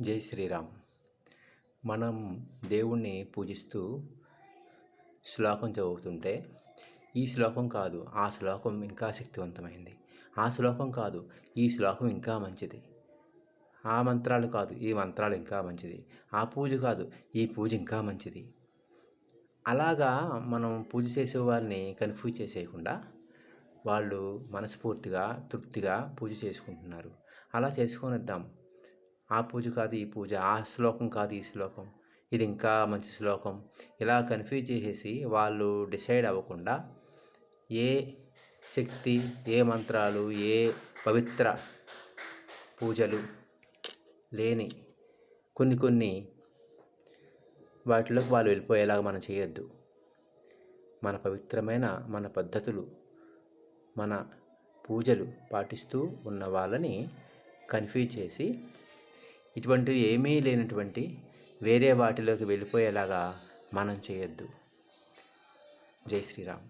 జై శ్రీరామ్. మనం దేవుణ్ణి పూజిస్తూ శ్లోకం చదువుతుంటే ఈ శ్లోకం కాదు ఆ శ్లోకం ఇంకా శక్తివంతమైంది. ఆ శ్లోకం కాదు ఈ శ్లోకం ఇంకా మంచిది. ఆ మంత్రాలు కాదు ఈ మంత్రాలు ఇంకా మంచిది. ఆ పూజ కాదు ఈ పూజ ఇంకా మంచిది. అలాగా మనం పూజ చేసే వారిని కన్ఫ్యూజ్ చేసేయకుండా వాళ్ళు మనస్ఫూర్తిగా తృప్తిగా పూజ చేసుకుంటున్నారు. అలా చేసుకొనిద్దాం. ఆ పూజ కాదు ఈ పూజ ఆ శ్లోకం కాదు ఈ శ్లోకం. ఇది ఇంకా మంచి శ్లోకం. ఇలా కన్ఫ్యూజ్ చేసేసి వాళ్ళు డిసైడ్ అవ్వకుండా ఏ శక్తి ఏ మంత్రాలు ఏ పవిత్ర పూజలు లేని కొన్ని కొన్ని వాటిలోకి వాళ్ళు వెళ్ళిపోయేలాగా మనం చేయొద్దు. మన పవిత్రమైన మన పద్ధతులు మన పూజలు పాటిస్తూ ఉన్న వాళ్ళని కన్ఫ్యూజ్ చేసి ఇటువంటివి ఏమీ లేనటువంటి వేరే వాటిలోకి వెళ్ళిపోయేలాగా మనం చేయొద్దు. జై శ్రీరామ్.